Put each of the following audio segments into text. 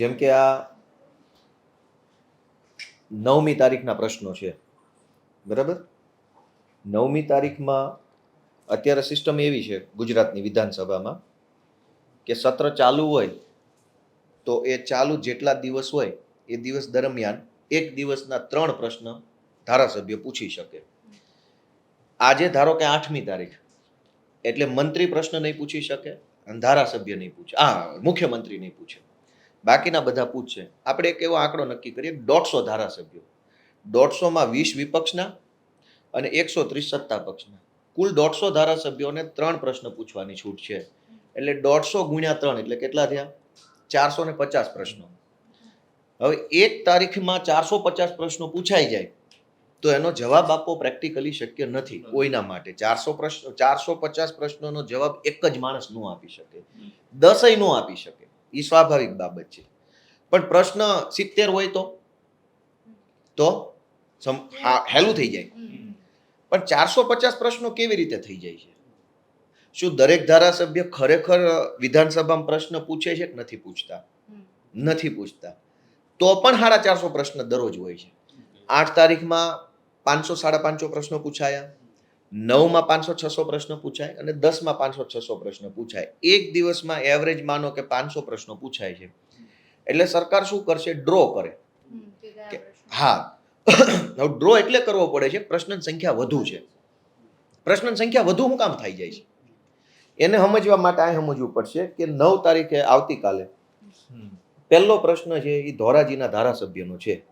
જેમ કે આ નવમી તારીખના પ્રશ્નો છે. બરાબર? નવમી તારીખમાં અત્યારે સિસ્ટમ એવી છે ગુજરાતની વિધાનસભામાં કે સત્ર ચાલુ હોય તો એ ચાલુ જેટલા દિવસ હોય એ દિવસ દરમિયાન એક દિવસના ત્રણ પ્રશ્ન ધારાસભ્ય પૂછી શકે. આજે ધારો કે આઠમી તારીખ, એટલે મંત્રી પ્રશ્ન નહીં પૂછી શકે અને ધારાસભ્ય નહીં પૂછે. આ મુખ્યમંત્રી નહીં પૂછે. બાકીના બધા પૂછશે આપણે એક એવો આંકડો નક્કી કરીએ, દોઢસો ધારાસભ્યો. દોઢસોમાં વીસ વિપક્ષના અને એકસો ત્રીસ સત્તા પક્ષના. કુલ દોઢસો ધારાસભ્યોને ત્રણ પ્રશ્ન પૂછવાની છૂટ છે. એટલે દોઢસો ગુણ્યા ત્રણ એટલે કેટલા થયા? ચારસો ને પચાસ પ્રશ્નો. હવે એક તારીખમાં ચારસો પચાસ પ્રશ્નો પૂછાઈ જાય, તો એનો જવાબ આપવો પ્રેક્ટિકલી શક્ય નથી કોઈના માટે. ચારસો પ્રશ્ન ચારસો પચાસ પ્રશ્નોનો જવાબ એક જ માણસ ન આપી શકે. દસય ન આપી શકે. એ સ્વાભાવિક બાબત છે. પણ પ્રશ્ન સિત્તેર હોય તો? તો? હેલું થઈ જાય. પણ ચારસો પચાસ પ્રશ્નો કેવી રીતે થઈ જાય છે? શું દરેક ધારાસભ્ય ખરેખર વિધાનસભામાં પ્રશ્ન પૂછે છે કે નથી પૂછતા? નથી પૂછતા. તો પણ સાડા ચારસો પ્રશ્ન દરરોજ હોય છે. આઠ તારીખમાં પાંચસો, સાડા પાંચસો પ્રશ્નો પૂછાયા. નવમાં પાંચસો છસો પ્રશ્નો પૂછાય અને દસમાં પાંચસો છસો પ્રશ્ન પૂછાય. એક દિવસમાં એવરેજ માનો કે પાંચસો પ્રશ્નો પૂછાય છે. એટલે સરકાર શું કરશે? ડ્રો કરે. કે- હા. હવે ડ્રો એટલે કરવો પડે છે. પ્રશ્નની સંખ્યા વધુ છે. પ્રશ્નની સંખ્યા વધુ હું કામ થઈ જાય છે? એને સમજવા માટે આ સમજવું પડશે કે નવ તારીખે આવતીકાલે પહેલો પ્રશ્ન છે એ ધોરાજીના ધારાસભ્યનો છે.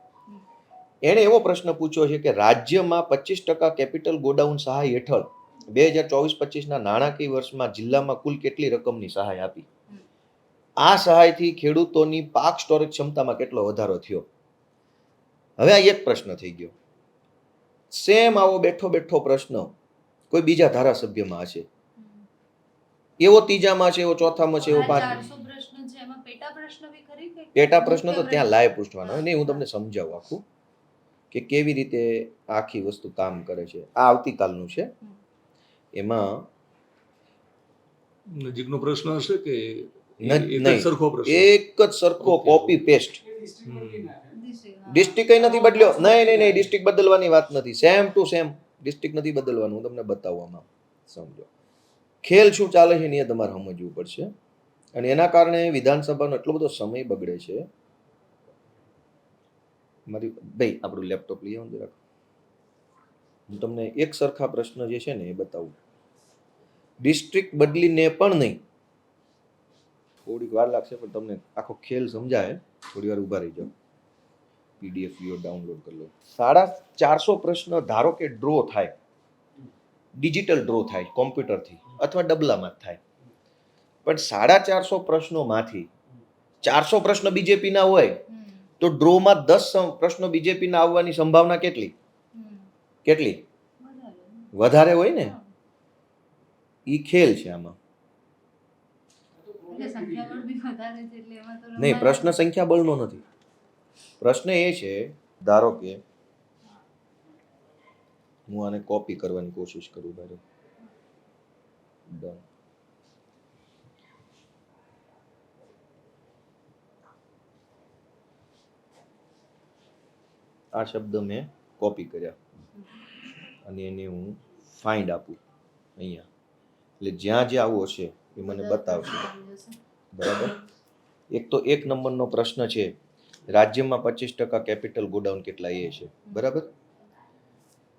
એણે એવો પ્રશ્ન પૂછ્યો છે કે રાજ્યમાં પચીસ ટકા કેપિટલ ગોડાઉન સહાય હેઠળ બે હજાર ચોવીસ પચીસના નાણાકીય વર્ષમાં જિલ્લામાં કુલ કેટલી રકમની સહાય આપી? આ સહાયથી ખેડૂતોની પાક સ્ટોરેજ ક્ષમતામાં કેટલો વધારો થયો? હવે આ એક પ્રશ્ન થઈ ગયો. સેમ આવો બેઠો બેઠો પ્રશ્ન કોઈ બીજા ધારાસભ્યમાં હશે. એવો ત્રીજામાં છે એવો ચોથામાં છે એવો પાંચમાં. પેટા પ્રશ્ન તો ત્યાં લાય પૂછવાનો નહીં હું તમને સમજાવું આખું. કે કેવી રીતે આખી વસ્તુ કામ કરે છે? આ આવતીકાલનું છે. એમાં નજીકનો પ્રશ્ન હશે કે એક જ નહીં. સરખો પ્રશ્ન? એક જ સરખો કોપી પેસ્ટ ડિસ્ટ્રિક્ટ કઈ નથી બદલ્યો. નહીં નહીં નહીં ડિસ્ટ્રિક્ટ બદલવાની વાત નથી. સેમ ટુ સેમ ડિસ્ટ્રિક્ટ નથી બદલવાનું. હું તમને બતાવવામાં સમજો. ખેલ શું ચાલે છે એ તમારે સમજવું પડશે. અને એના કારણે વિધાનસભાનો એટલો બધો સમય બગડે છે મારી ભાઈ આપણું લેપટોપ લઈ આવું જરાક. હું તમને એક સરખા પ્રશ્ન જે છે ને એ બતાવું. ડિસ્ટ્રિક્ટ બદલીને પણ નહીં. થોડીક વાર લાગશે પણ તમને આખો ખેલ સમજાય. થોડી વાર ઊભા રહી જાઓ પીડીએફ વીડિયો ડાઉનલોડ કરી લો. સાડા ચારસો પ્રશ્ન ધારો કે ડ્રો થાય. ડિજિટલ ડ્રો થાય કોમ્પ્યુટરથી અથવા ડબલામાં થાય. પણ સાડા ચારસો પ્રશ્નોમાંથી ચારસો પ્રશ્ન બીજેપીના હોય. તો ડ્રોમાં દસ પ્રશ્નો બીજેપીના આવવાની સંભાવના કેટલી? કેટલી? વધારે. હોય ને? એ ખેલ છે આમાં. નહીં પ્રશ્ન સંખ્યા બળનો નથી. પ્રશ્ન એ છે ધારો કે હું આને કોપી કરવાની કોશિશ કરું ધારો ડન આ શબ્દ મેં કોપી કર્યા. અને એને હું ફાઇન્ડ આપું અહીંયા. એટલે જ્યાં જ્યાં આવો હશે એ મને બતાવશે બરાબર? એક તો એક નંબરનો પ્રશ્ન છે રાજ્યમાં પચીસ ટકા કેપિટલ ગોડાઉન કેટલા એ છે? બરાબર?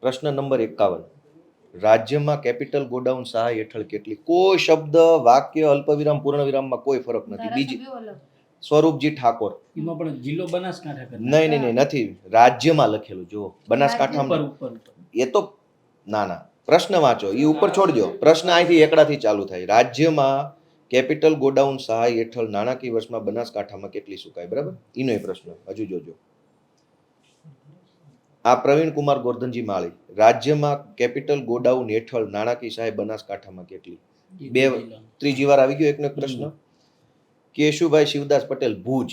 પ્રશ્ન નંબર એકાવન. રાજ્યમાં કેપિટલ ગોડાઉન સહાય હેઠળ કેટલી? કોઈ શબ્દ વાક્ય અલ્પવિરામ પૂર્ણવિરામમાં કોઈ ફરક નથી. બીજી. સ્વરૂપજી ઠાકોર. એમાં પણ જિલ્લો બનાસકાંઠા નહીં નહીં નહીં નથી. રાજ્યમાં લખેલું જો બનાસકાંઠામાં. એ તો ના ના. પ્રશ્ન વાંચો. એ ઉપર છોડજો. પ્રશ્ન અહીંથી એકડાથી ચાલુ થાય. રાજ્યમાં કેપિટલ ગોડાઉન સહાય હેઠળ નાણાકીય વર્ષમાં બનાસકાંઠામાં કેટલી સુકાય? બરાબર? એનો એ પ્રશ્ન. હજુ જોજો. આ પ્રવીણ કુમાર ગોરધનજી માળી. રાજ્યમાં કેપિટલ ગોડાઉન હેઠળ નાણાકીય સહાય બનાસકાંઠામાં કેટલી? બે ત્રીજી વાર આવી ગયો એકનો પ્રશ્ન. કેશુભાઈ શિવદાસ પટેલ ભુજ.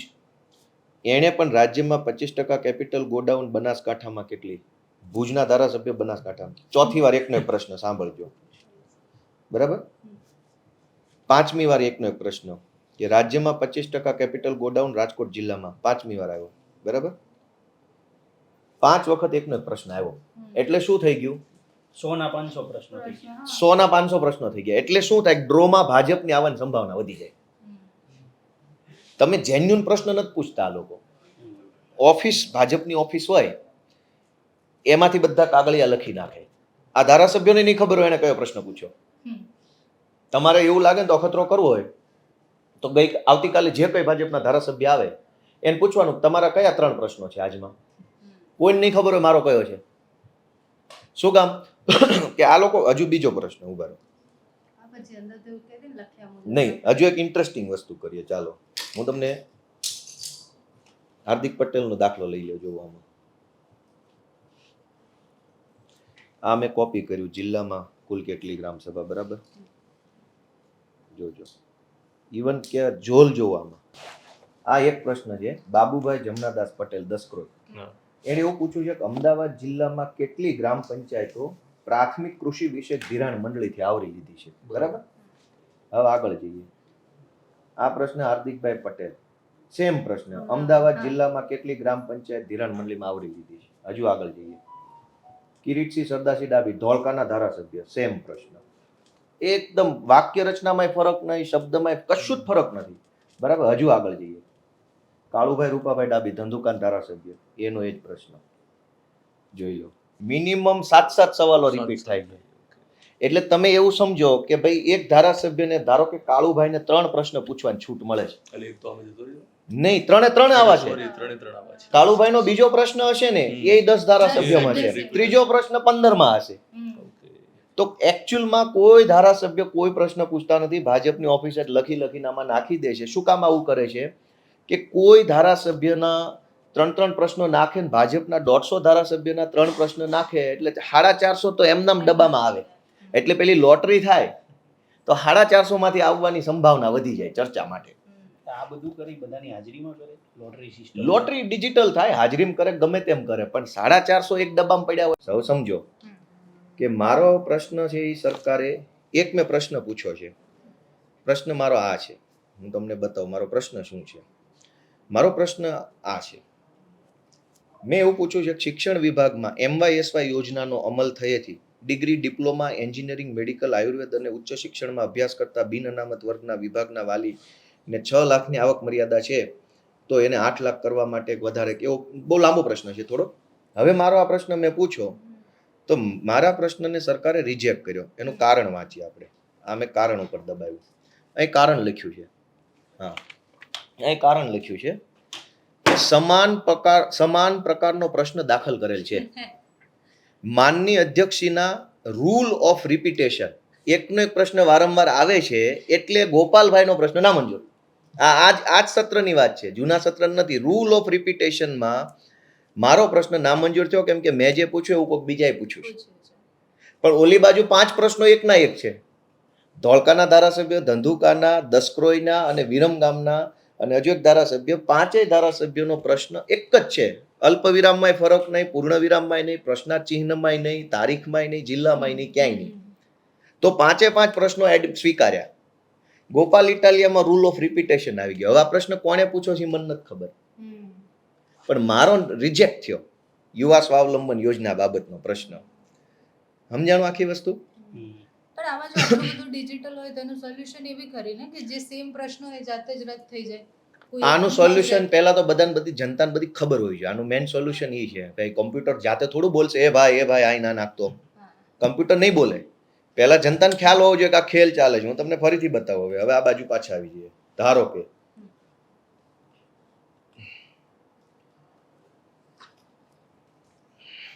એણે પણ રાજ્યમાં પચીસ ટકા કેપિટલ ગોડાઉન બનાસકાંઠામાં કેટલી? ભુજના ધારાસભ્ય બનાસકાંઠામાં. ચોથી વાર એકનો એક પ્રશ્ન સાંભળજો. બરાબર? પાંચમી વાર એકનો એક પ્રશ્ન કે રાજ્યમાં પચીસ ટકા કેપિટલ ગોડાઉન રાજકોટ જિલ્લામાં. પાંચમી વાર આવ્યો. બરાબર? પાંચ વખત એકનો એક પ્રશ્ન આવ્યો. એટલે શું થઈ ગયું? સોના પાંચસો પ્રશ્નો હા. પાંચસો પ્રશ્નો થઈ ગયા. એટલે શું થાય? ડ્રોમાં ભાજપની આવવાની સંભાવના વધી જાય. તમે જેન્યુન પ્રશ્ન નથી પૂછતા આ લોકો. ઓફિસ ભાજપની ઓફિસ હોય એમાંથી બધા કાગળિયા લખી નાખે. આ ધારાસભ્યોને નહીં ખબર હોય એને કયો પ્રશ્ન પૂછ્યો. તમારે એવું લાગે ને તો અખતરો કરવો હોય. તો ગઈ આવતીકાલે જે કઈ ભાજપના ધારાસભ્ય આવે એને પૂછવાનું તમારા કયા ત્રણ પ્રશ્નો છે આજમાં. કોઈને નહીં ખબર હોય મારો કયો છે? શું કામ? કે આ લોકો હજુ બીજો પ્રશ્ન ઊભા રહો. નહીં હજુ એક ઇન્ટરેસ્ટિંગ વસ્તુ કરીએ ચાલો. હું તમને હાર્દિક પટેલનો દાખલો લઈ લો જોવામાં. આ મેં કોપી કર્યું જિલ્લામાં કુલ કેટલી ગ્રામ સભા બરાબર? જોજો. ઇવન કે જોલ જોવામાં. આ એક પ્રશ્ન છે બાબુભાઈ જમનાદાસ પટેલ દસ કરોડ એણે એવું પૂછ્યું છે કે અમદાવાદ જિલ્લામાં કેટલી ગ્રામ પંચાયતો પ્રાથમિક કૃષિ વિશે ધિરાણ મંડળીથી આવરી લીધી છે. બરાબર? હવે આગળ જઈએ. આ પ્રશ્ન હાર્દિકભાઈ પટેલ. સેમ પ્રશ્ન. અમદાવાદ જિલ્લામાં કેટલી ગ્રામ પંચાયત ધિરાણ મંડળીમાં આવરી લીધી છે? હજુ આગળ જઈએ. કિરીટસિંહ સરદારસિંહ ડાબી, ધોળકાના ધારાસભ્ય. સેમ પ્રશ્ન. એકદમ વાક્ય રચનામાંય ફરક નહીં શબ્દમાં કશું જ ફરક નથી. બરાબર? હજુ આગળ જઈએ. કાળુભાઈ રૂપાભાઈ ડાબી ધંધુકાન ધારાસભ્ય. એનો એ જ પ્રશ્ન. જોઈ લો. મિનિમમ સાત સાત સવાલો રિપીટ થાય છે. એટલે તમે એવું સમજો કે ભાઈ એક ધારાસભ્યને ધારો કે કાળુભાઈને ત્રણ પ્રશ્ન પૂછવાની છૂટ મળે છે. નહીં ત્રણે ત્રણ આવા છે. કાળુભાઈ ત્રણે ત્રણ આવા છે. કાળુભાઈનો બીજો પ્રશ્ન હશે ને એ દસ ધારાસભ્યમાં છે. ત્રીજો પ્રશ્ન પંદરમાં હશે. તો એકચ્યુઅલમાં કોઈ ધારાસભ્ય કોઈ પ્રશ્ન પૂછતા નથી. ભાજપની ઓફિસર લખી લખીને આમાં નાખી દે છે. શું કામ આવું કરે છે? કે કોઈ ધારાસભ્યના ત્રણ ત્રણ પ્રશ્નો નાખે ને ભાજપના દોઢસો ધારાસભ્યના ત્રણ પ્રશ્ન નાખે એટલે સાડા ચારસો તો એમનામ ડબ્બામાં આવે. એટલે પેલી લોટરી થાય તો સાડા ચારસો માંથી આવવાની સંભાવના વધી જાય ચર્ચા માટે. આ બધું કરી બધાની હાજરીમાં કરે? લોટરી સિસ્ટમ લોટરી ડિજિટલ થાય હાજરીમ કરે ગમે તેમ કરે પણ સાડા ચારસો એક ડબ્બામાં પડ્યા હોય. સૌ સમજો કે મારો પ્રશ્ન છે એ સરકારે એક મેં પ્રશ્ન પૂછ્યો છે. પ્રશ્ન મારો આ છે. હું તમને બતાવું મારો પ્રશ્ન શું છે? મારો પ્રશ્ન આ છે. મેં એવું પૂછ્યું છે કે શિક્ષણ વિભાગમાં એમવાયએસવાય યોજનાનો અમલ થયેથી degree, diploma, engineering, medical, Ayurveda અને ઉચ્ચ શિક્ષણમાં અભ્યાસ કરતા બિન અનામત વર્ગના વિભાગના વાલી ને છ લાખની આવક મર્યાદા છે, તો એને આઠ લાખ કરવા માટે વધારે એવો બહુ લાંબો પ્રશ્ન છે થોડો. હવે મારો આ પ્રશ્ન મેં પૂછ્યો, તો મારા પ્રશ્નને સરકારે રિજેક્ટ કર્યો. એનું કારણ વાંચીએ આપણે. આ મેં કારણ ઉપર દબાવ્યું. અહીં કારણ લખ્યું છે. હા. અહીં કારણ લખ્યું છે. સમાન પ્રકાર સમાન પ્રકારનો પ્રશ્ન દાખલ કરેલ છે. માનની અધ્યક્ષીના રૂલ ઓફ રિપીટેશન એકનો એક પ્રશ્ન વારંવાર આવે છે એટલે ગોપાલભાઈનો પ્રશ્ન ના મંજૂર. આ આજ આજ સત્રની વાત છે. જૂના સત્ર નથી. રૂલ ઓફ રિપીટેશનમાં મારો પ્રશ્ન નામંજૂર થયો કેમ કે મેં જે પૂછ્યું એવું કોઈક બીજાએ પૂછ્યું છે. પણ ઓલી બાજુ પાંચ પ્રશ્નો એકના એક છે. ધોળકાના ધારાસભ્ય ધંધુકાના દસક્રોઈના અને વિરમગામના અને હજુ એક ધારાસભ્ય, પાંચેય ધારાસભ્યનો પ્રશ્ન એક જ છે. અલ્પ વિરામમાંય ફરક નહીં પૂર્ણ વિરામમાંય નહીં, પ્રશ્નાર્થ ચિહ્નમાંય નહીં, તારીખમાંય નહીં, જિલ્લામાંય નહીં, ક્યાંય નહીં. તો પાંચે પાંચ પ્રશ્નો એડ સ્વીકાર્યા. ગોપાલ ઇટાલિયામાં રૂલ ઓફ રિપીટેશન આવી ગયો. હવે આ પ્રશ્ન કોણે પૂછ્યો છે મને નથી ખબર. પણ મારો રિજેક્ટ થયો. યુવા સ્વાવલંબન યોજના બાબતનો પ્રશ્ન. સમજાણું આખી વસ્તુ? પણ આમાં જો ડિજિટલ હોય તો એનું સોલ્યુશન એવી ખરી ને, કે જે સેમ પ્રશ્ન હોય જાતે જ રદ થઈ જાય. આનું સોલ્યુશન પહેલા તો બધાને બધી જનતાને બધી ખબર હોવી જોઈએ. આનું મેઇન સોલ્યુશન એ છે કે કોમ્પ્યુટર જાતે થોડું બોલશે એ ભાઈ એ ભાઈ આઈ ના નાખતો. કમ્પ્યુટર નહીં બોલે. પહેલા જનતાને ખ્યાલ હોવો જોઈએ કે આ ખેલ ચાલે છે. હું તમને ફરીથી બતાવું. હવે હવે આ બાજુ પાછા આવી જઈએ. ધારો કે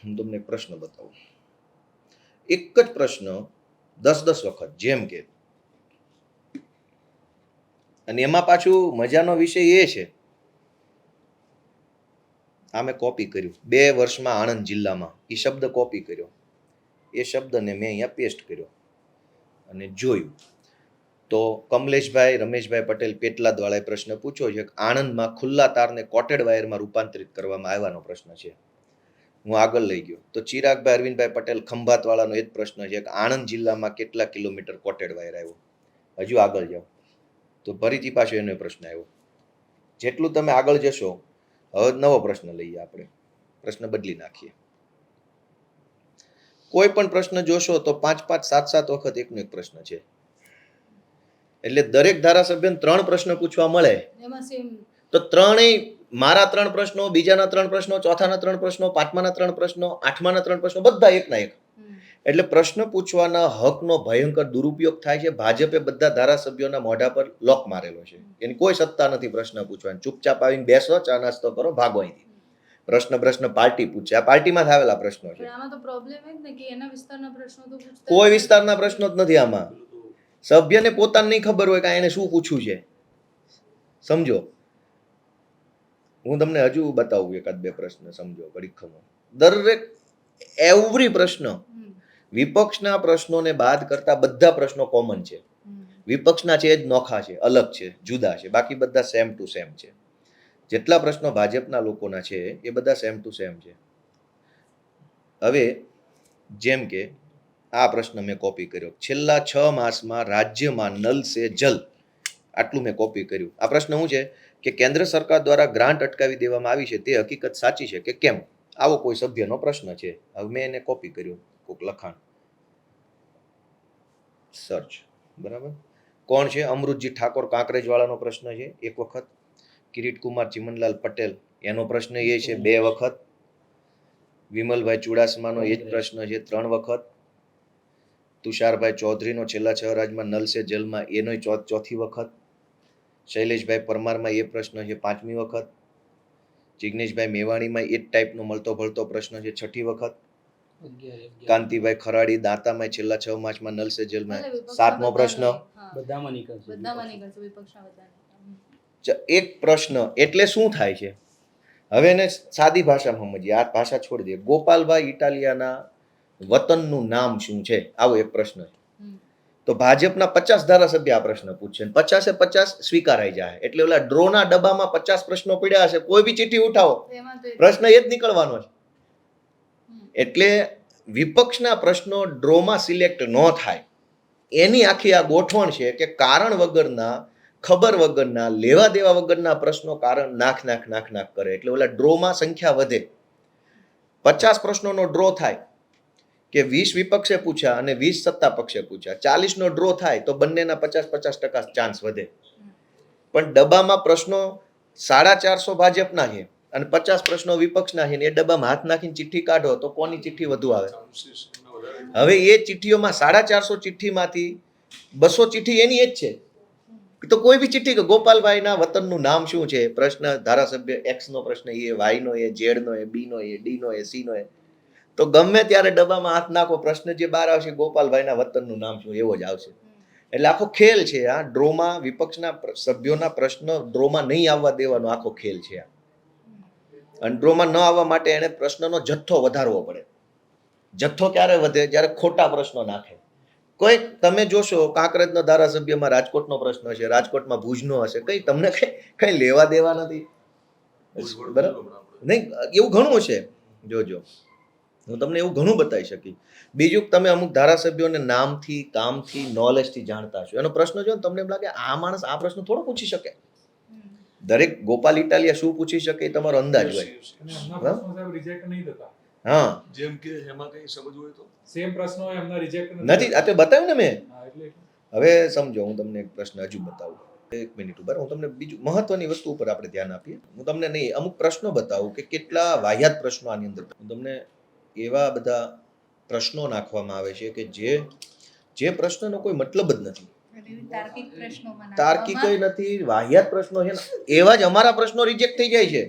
હું તમને પ્રશ્ન બતાવું. એક જ પ્રશ્ન દસ દસ વખત જેમ કે અને એમાં પાછું મજાનો વિષય એ છે. આ મેં કોપી કર્યું. બે વર્ષમાં આણંદ જિલ્લામાં એ શબ્દ કોપી કર્યો. એ શબ્દને મેં અહીંયા પેસ્ટ કર્યો અને જોયું. તો કમલેશભાઈ, રમેશભાઈ પટેલ પેટલાદવાળાએ પ્રશ્ન પૂછ્યો છે કે આણંદમાં ખુલ્લા તારને કોટેડ વાયરમાં રૂપાંતરિત કરવામાં આવ્યાનો પ્રશ્ન છે. હું આગળ લઈ ગયો. તો ચિરાગભાઈ, અરવિંદભાઈ પટેલ ખંભાતવાળાનો એ જ પ્રશ્ન છે કે આણંદ જિલ્લામાં કેટલા કિલોમીટર કોટેડ વાયર આવ્યો? હજુ આગળ જાઓ. તો ફરીથી પાછો એનો પ્રશ્ન આવ્યો. જેટલું તમે આગળ જશો હવે નવો પ્રશ્ન લઈએ આપણે. પ્રશ્ન બદલી નાખીએ. કોઈ પણ પ્રશ્ન જોશો તો પાંચ પાંચ સાત સાત વખત એકનો એક પ્રશ્ન છે. એટલે દરેક ધારાસભ્યને ત્રણ પ્રશ્ન પૂછવા મળે. તો ત્રણેય મારા ત્રણ પ્રશ્નો બીજાના ત્રણ પ્રશ્નો ચોથાના ત્રણ પ્રશ્નો પાંચમાના ત્રણ પ્રશ્નો આઠમાના ત્રણ પ્રશ્નો બધા એકના એક. એટલે પ્રશ્ન પૂછવાના હકનો ભયંકર દુરુપયોગ થાય છે. ભાજપે બધા ધારાસભ્યોના મોઢા પર લોક મારેલો છે. એની કોઈ સત્તા નથી પ્રશ્ન પૂછવાની. ચૂપચાપ આવીને બેસો ચા નાસ્તો કરો ભાગો અહીંથી. પ્રશ્ન પ્રશ્ન પાર્ટી પૂછે. આ પાર્ટીમાં આવેલા પ્રશ્નો છે. કોઈ વિસ્તારના પ્રશ્નો જ નથી આમાં. સભ્યને પોતાને નહીં ખબર હોય કે એને શું પૂછ્યું છે. સમજો. હું તમને હજુ બતાવું એકાદ બે પ્રશ્ન સમજો ઘડીક ખમો. દરેક એવરી પ્રશ્ન વિપક્ષના પ્રશ્નોને બાદ કરતા બધા પ્રશ્નો કોમન છે. વિપક્ષના છે જ નોખા છે અલગ છે જુદા છે બાકી બધા સેમ ટુ સેમ છે. જેટલા પ્રશ્નો ભાજપના લોકોના છે એ બધા સેમ ટુ સેમ છે. હવે જેમ કે આ પ્રશ્ન મેં કોપી કર્યો. છેલ્લા છ માસમાં રાજ્યમાં નલ સે જલ. આટલું મેં કોપી કર્યું. આ પ્રશ્ન શું છે? કે કેન્દ્ર સરકાર દ્વારા ગ્રાન્ટ અટકાવી દેવામાં આવી છે તે હકીકત સાચી છે કે કેમ? આવો કોઈ સભ્યનો પ્રશ્ન છે. હવે મેં એને કોપી કર્યું. કોઈક લખાણ. સર્ચ બરાબર? કોણ છે? અમૃતજી ઠાકોર કાંકરેજવાળાનો પ્રશ્ન છે. એક વખત. કિરીટ કુમાર ચિમનલાલ પટેલ. એનો પ્રશ્ન એ છે, બે વખત. વિમલભાઈ ચુડાસમાનો એ જ પ્રશ્ન છે, ત્રણ વખત. તુષારભાઈ ચૌધરીનો છેલ્લા છ રાજમાં નલ સે જલમાં એનો ચોથી વખત. શૈલેષભાઈ પરમારમાં એ પ્રશ્ન છે, પાંચમી વખત. જિજ્ઞેશભાઈ મેવાણીમાં એ જ ટાઈપનો મળતો ભળતો પ્રશ્ન છે, છઠ્ઠી વખત. કાંતિભાઈ ખરાડી દાંતામાં છેલ્લા છ માસમાં નલ સે જલમાં સાતમો પ્રશ્ન. બધામાં નીકળશે બધામાં નીકળશે વિપક્ષના બધા એક પ્રશ્ન એટલે શું થાય છે? હવે એને સાદી ભાષામાં સમજીએ. આ ભાષા છોડી દઈએ. ગોપાલભાઈ ઇટાલિયાના વતનનું નામ શું છે? આવો એક પ્રશ્ન છે. તો ભાજપના પચાસ ધારાસભ્ય આ પ્રશ્ન પૂછશે. પચાસે પચાસ સ્વીકારાઈ જાય એટલે ઓલા ડ્રોના ડબ્બામાં પચાસ પ્રશ્નો પડ્યા હશે. કોઈ બી ચીઠી ઉઠાવો. પ્રશ્ન એ જ નીકળવાનો છે. એટલે વિપક્ષના પ્રશ્નો ડ્રોમાં સિલેક્ટ ન થાય. એની આખી આ ગોઠવણ છે કે કારણ વગરના, ખબર વગરના, લેવા દેવા વગરના પ્રશ્નો કારણ નાખ નાખ નાખ નાખ કરે. એટલે ઓલા ડ્રોમાં સંખ્યા વધે. પચાસ પ્રશ્નોનો ડ્રો થાય કે વીસ વિપક્ષે પૂછ્યા અને વીસ સત્તા પક્ષે પૂછ્યા. ચાલીસનો ડ્રો થાય તો બંનેના પચાસ પચાસ ટકા ચાન્સ વધે. પણ ડબ્બામાં પ્રશ્નો સાડા ચારસો ભાજપના છે. અને પચાસ પ્રશ્નો વિપક્ષના છે એ ડબ્બામાં હાથ નાખીને ચિઠ્ઠી કાઢો તો કોની ચિઠ્ઠી વધુ આવે? હવે એ ચિઠ્ઠીઓમાં સાડા ચારસો ચિઠ્ઠીમાંથી બસો ચિઠ્ઠી એની એ જ છે. તો કોઈ બી ચિઠ્ઠી કે ગોપાલભાઈના વતનનું નામ શું છે? પ્રશ્ન ધારાસભ્ય એક્સ નો પ્રશ્ન એ વાય નો એ ઝેડ નો એ બી નો એ ડી નો એ સી નો એ. તો ગમે ત્યારે ડબ્બામાં હાથ નાખો, પ્રશ્ન જે બહાર આવશે ગોપાલભાઈના વતનનું નામ શું એવો જ આવશે. એટલે આખો ખેલ છે આ. ડ્રોમાં વિપક્ષના સભ્યોના પ્રશ્નો ડ્રોમાં નહીં આવવા દેવાનો આખો ખેલ છે આ. ડ્રોમાં ન આવવા માટે એને પ્રશ્નનો જથ્થો વધારવો પડે. જથ્થો ક્યારે વધે? જ્યારે ખોટા પ્રશ્નો નાખે. કોઈ તમે જોશો કાંકરેજનો ધારાસભ્યમાં રાજકોટનો પ્રશ્ન છે રાજકોટમાં ભુજનો હશે કંઈ તમને કઈ કઈ લેવા દેવા નથી? બરાબર? નહીં એવું ઘણું છે જોજો. હું તમને એવું ઘણું બતાવી શકી બીજું તમે અમુક ધારાસભ્યોને નામથી કામથી નોલેજથી જાણતા છો એનો પ્રશ્ન જો તમને એમ લાગે આ માણસ આ પ્રશ્ન થોડો પૂછી શકે. દરેક ગોપાલ ઇટાલિયા શું પૂછી શકે એ તમારો અંદાજ હોય. હા. જેમ કે એમાં કઈ સમજ હોય તો? સેમ પ્રશ્નો એમના રિજેક્ટ નથી આ તો બતાવ્યું ને મેં? હવે સમજો હું તમને એક પ્રશ્ન હજુ બતાવું. એક મિનિટ ઉપર. હું તમને બીજું મહત્વની વસ્તુ ઉપર આપણે ધ્યાન આપીએ. હું તમને નહીં અમુક પ્રશ્નો બતાવું કે કેટલા વાહિયાત પ્રશ્નો આની અંદર. હું તમને એવા બધા પ્રશ્નો નાખવામાં આવે છે કે જે જે પ્રશ્નનો કોઈ મતલબ જ નથી. તાર્કિક નથી વાહિયાત પ્રશ્નો છે ને એવા જ અમારા પ્રશ્નો રિજેક્ટ થઈ જાય છે.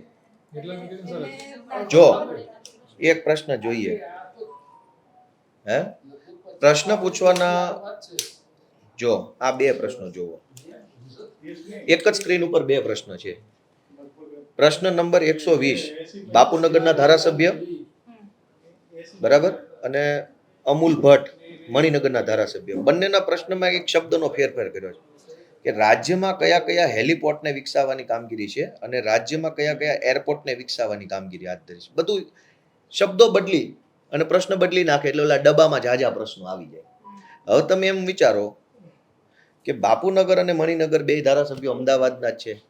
જો એક પ્રશ્ન જોઈએ. હે? પ્રશ્ન પૂછવાના જો આ બે પ્રશ્નો જોવો. એક જ સ્ક્રીન ઉપર બે પ્રશ્ન છે. પ્રશ્ન નંબર એકસો વીસ બાપુનગરના ધારાસભ્ય બરાબર? અને અમૂલ ભટ્ટ. મણિનગરના ધારાસભ્ય. બંનેના પ્રશ્નમાં એક શબ્દનો ફેરફાર કર્યો છે કે રાજ્યમાં કયા કયા હેલિપોર્ટને વિકસાવવાની કામગીરી છે અને રાજ્યમાં કયા કયા એરપોર્ટને વિકસાવવાની કામગીરી હાથ ધરી છે. બધું શબ્દો બદલી અને પ્રશ્ન બદલી નાખે એટલે ઓલા ડબ્બામાં જાજા પ્રશ્નો આવી જાય. હવે તમે એમ વિચારો કે બાપુનગર અને મણિનગર બે ધારાસભ્યો અમદાવાદના જ છે.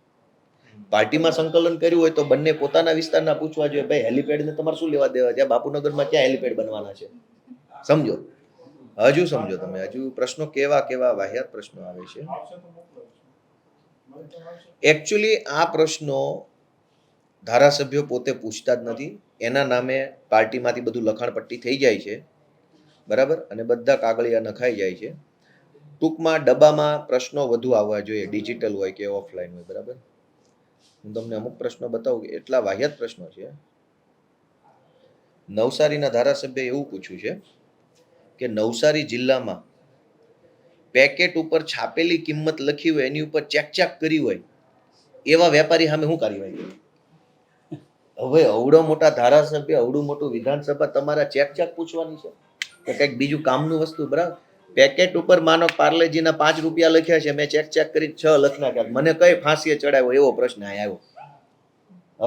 પાર્ટીમાં સંકલન કર્યું હોય તો બંને પોતાના વિસ્તારના પૂછવા જોઈએ, ભાઈ, હેલિપેડને તમારે શું લેવા દેવા છે? બાપુનગરમાં ક્યાં હેલિપેડ બનવાના છે? સમજો. હજુ સમજો તમે, હજુ પ્રશ્નો કેવા કેવા વાહિયાત પ્રશ્નો આવે છે. એકચ્યુઅલી આ પ્રશ્નો ધારાસભ્યો પોતે પૂછતા જ નથી. એના નામે પાર્ટીમાંથી બધું લખાણપટ્ટી થઈ જાય છે. બરાબર? અને બધા કાગળિયા નખાઈ જાય છે. ટૂંકમાં ડબ્બામાં પ્રશ્નો વધુ આવવા જોઈએ, ડિજિટલ હોય કે ઓફલાઈન હોય, બરાબર? હું તમને અમુક પ્રશ્નો બતાવું કે એટલા વાહિયાત પ્રશ્નો છે. નવસારીના ધારાસભ્ય એવું પૂછ્યું છે કે નવસારી જિલ્લામાં પેકેટ ઉપર છાપેલી કિંમત લખી હોય, એની ઉપર ચેક ચેક કરી હોય, એવા વેપારી સામે શું કાર્યવાહી હવે અવડો મોટા ધારાસભ્ય અવડું મોટું વિધાનસભા તમારા ચેક પૂછવાની છે? કે કંઈક બીજું કામનું વસ્તુ, બરાબર? પેકેટ ઉપર માનો પાર્લેજીના પાંચ રૂપિયા લખ્યા છે, મેં ચેક ચેક કરી છ લખ નાખ્યા મને કઈ ફાંસીએ ચડાવ્યો એવો પ્રશ્ન આવ્યો.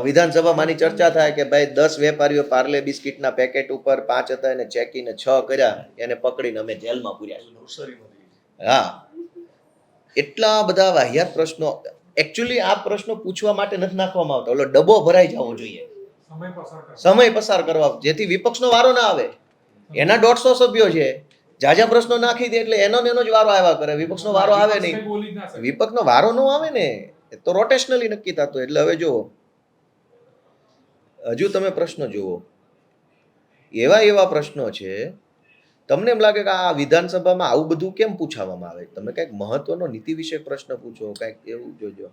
વિધાનસભામાંની ચર્ચા થાય કે ભાઈ દસ વેપારીઓ પાર્લે બિસ્કિટના પેકેટ ઉપર પાંચ હતા એને ચેકીને છ કર્યા એને પકડીને અમે જેલમાં પૂર્યા હા. એટલા બધા વાહિયાત પ્રશ્નો એકચ્યુઅલી આ પ્રશ્નો પૂછવા માટે નથી નાખવામાં આવતા. ઓલો ડબ્બો ભરાઈ જવો જોઈએ. સમય પસાર કરવા. જેથી વિપક્ષનો વારો ના આવે. એના દોઢસો સભ્યો છે. જાજા પ્રશ્નો નાખી દે એટલે એનો એનો જ વારો આવ્યા કરે. વિપક્ષનો વારો આવે નહીં. જ વિપક્ષનો વારો ન આવે ને એ તો રોટેશનલી નક્કી થતો એટલે હવે જુઓ. હજુ તમે પ્રશ્ન જુઓ. એવા એવા પ્રશ્નો છે, તમને એમ લાગે કે આ વિધાનસભામાં આવું બધું કેમ પૂછાવામાં આવે? તમે કંઈક મહત્વનો નીતિ વિશે પ્રશ્ન પૂછો, કંઈક એવું જોજો.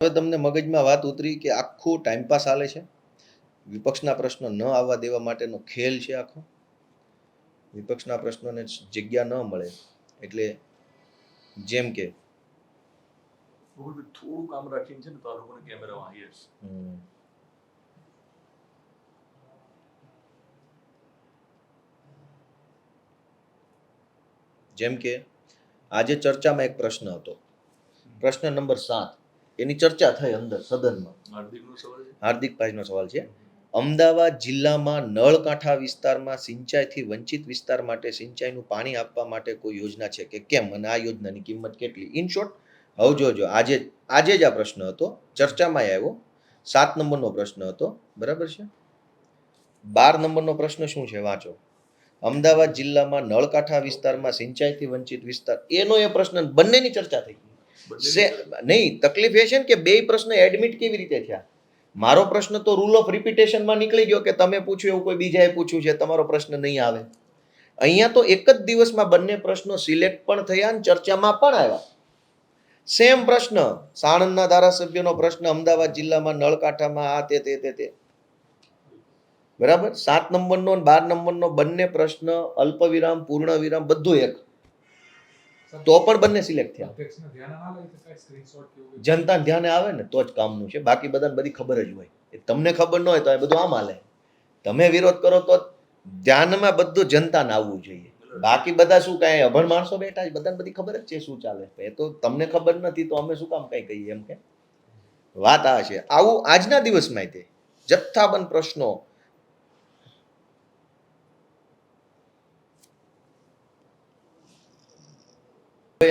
હવે તમને મગજમાં વાત ઉતરી કે આખું ટાઈમપાસ હાલે છે? વિપક્ષના પ્રશ્નો ન આવવા દેવા માટેનો ખેલ છે આખો? વિપક્ષના પ્રશ્નોને જગ્યા ન મળે, એટલે જેમ કે ગોકુલભાઈ, થોડું કામ રાખીને છે ને તો આ લોકોને કેમેરા હાઈયર હમ, જેમ કે આજે ચર્ચામાં એક પ્રશ્ન હતો પ્રશ્ન નંબર સાત એની ચર્ચા થઈ અંદર સદનમાં હાર્દિકભાઈનો સવાલ છે અમદાવાદ જિલ્લામાં નળકાંઠા વિસ્તારમાં સિંચાઈથી વંચિત વિસ્તાર માટે સિંચાઈનું પાણી આપવા માટે કોઈ યોજના છે કે કેમ અને આ યોજનાની કિંમત કેટલી ઇન શોર્ટ હવે જોજો આજે આજે જ આ પ્રશ્ન હતો. ચર્ચામાં આવ્યો. સાત નંબરનો પ્રશ્ન હતો. બરાબર છે? બાર નંબરનો પ્રશ્ન શું છે? વાંચો. અમદાવાદ જિલ્લામાં નળકાંઠા વિસ્તારમાં સિંચાઈથી વંચિત વિસ્તાર. એનો એ પ્રશ્ન બંનેની ચર્ચા થઈ. ગઈ નહીં તકલીફ એ છે ને કે બે પ્રશ્ન એડમિટ કેવી રીતે થયા? મારો પ્રશ્ન તો રૂલ ઓફ રિપીટેશનમાં નીકળી ગયો કે તમે પૂછ્યું એવું કોઈ બીજાએ પૂછ્યું છે તમારો પ્રશ્ન નહીં આવે. અહીંયા તો એક જ દિવસમાં બંને પ્રશ્નો સિલેક્ટ પણ થયા અને ચર્ચામાં પણ આવ્યા. સેમ પ્રશ્ન સાણંદના ધારાસભ્યનો પ્રશ્ન અમદાવાદ જિલ્લામાં નળકાંઠામાં આ તે તે તે તે. બરાબર? સાત નંબરનો અને બાર નંબરનો બંને પ્રશ્ન અલ્પ વિરામ પૂર્ણ વિરામ બધું એક. તો પણ બંને સિલેક્ટ થયા? જનતા ધ્યાને આવે ને તો જ કામનું છે. બાકી બધાને બધી ખબર જ હોય. એ તમને ખબર ન હોય તો એ બધું આમ હાલે. તમે વિરોધ કરો તો ધ્યાનમાં બધું જનતાને આવવું જોઈએ. બાકી બધા શું કાંઈ અભણ માણસો બેઠા છે? બધાને બધી ખબર જ છે શું ચાલે એ તો તમને ખબર નથી તો અમે શું કામ કઈ કહીએ એમ કે? વાત આ છે. આવું આજના દિવસમાં તે. જથ્થાબંધ પ્રશ્નો.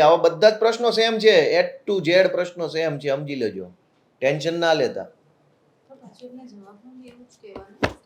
આવા બધા જ પ્રશ્નો સેમ છે. એટ ટુ ઝેડ પ્રશ્નો સેમ છે. સમજી લેજો. ટેન્શન ના લેતા. તો પાછું એમને જવાબમાં બી એવું જ કહેવાનું.